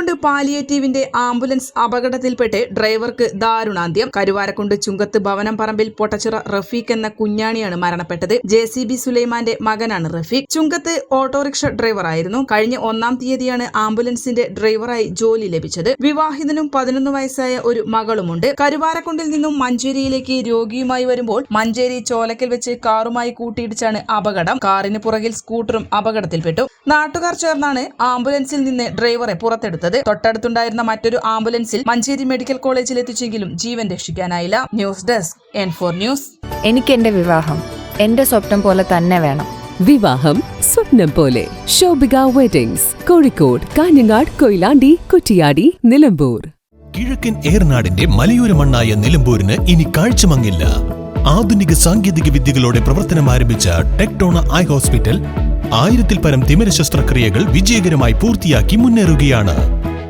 Karuvarakundu പാലിയേറ്റീവിന്റെ ambulance അപകടത്തിൽപ്പെട്ട് ഡ്രൈവർക്ക് ദാരുണാന്ത്യം. കരുവാരക്കുണ്ട് ചുങ്കത്ത് ഭവനം പറമ്പിൽ പൊട്ടച്ചിറ റഫീഖ് എന്ന കുഞ്ഞാണിയാണ് മരണപ്പെട്ടത്. ജെ സി ബി സുലൈമാന്റെ മകനാണ് റഫീഖ്. ചുങ്കത്ത് ഓട്ടോറിക്ഷ ഡ്രൈവറായിരുന്നു. കഴിഞ്ഞ ഒന്നാം തീയതിയാണ് ആംബുലൻസിന്റെ ഡ്രൈവറായി ജോലി ലഭിച്ചത്. വിവാഹിതനും പതിനൊന്ന് വയസ്സായ ഒരു മകളുമുണ്ട്. കരുവാരക്കുണ്ടിൽ നിന്നും മഞ്ചേരിയിലേക്ക് രോഗിയുമായി വരുമ്പോൾ മഞ്ചേരി ചോലക്കൽ വെച്ച് കാറുമായി കൂട്ടിയിടിച്ചാണ് അപകടം. കാറിന് പുറകിൽ സ്കൂട്ടറും അപകടത്തിൽപ്പെട്ടു. നാട്ടുകാർ ചേർന്നാണ് ആംബുലൻസിൽ നിന്ന് ഡ്രൈവറെ പുറത്തെടുത്തത്. തൊട്ടടുത്തുണ്ടായിരുന്ന മറ്റൊരു ആംബുലൻസിൽ മഞ്ചേരി മെഡിക്കൽ കോളേജിൽ എത്തിച്ചെങ്കിലും ജീവൻ രക്ഷിക്കാനായില്ല. News desk N four news എനിക്ക് എന്റെ വിവാഹം എന്റെ സ്വപ്നം പോലെ തന്നെ വേണം. വിവാഹം സ്വപ്നം പോലെ. ശോഭിക വെഡിങ്സ് കോഴിക്കോട് കാഞ്ഞങ്ങാട് കൊയിലാണ്ടി കുറ്റിയാടി നിലമ്പൂർ. കിഴക്കൻ ഏർനാടിന്റെ മലയോര മണ്ണായ നിലമ്പൂരിന് ഇനി കാഴ്ചമങ്ങില്ല. ആധുനിക സാങ്കേതിക വിദ്യകളോടെ പ്രവർത്തനം ആരംഭിച്ച ടെക്ടോണ ഐ ഹോസ്പിറ്റൽ ആയിരത്തിൽ പരം തിമിര ശസ്ത്രക്രിയകൾ വിജയകരമായി പൂർത്തിയാക്കി മുന്നേറുകയാണ്.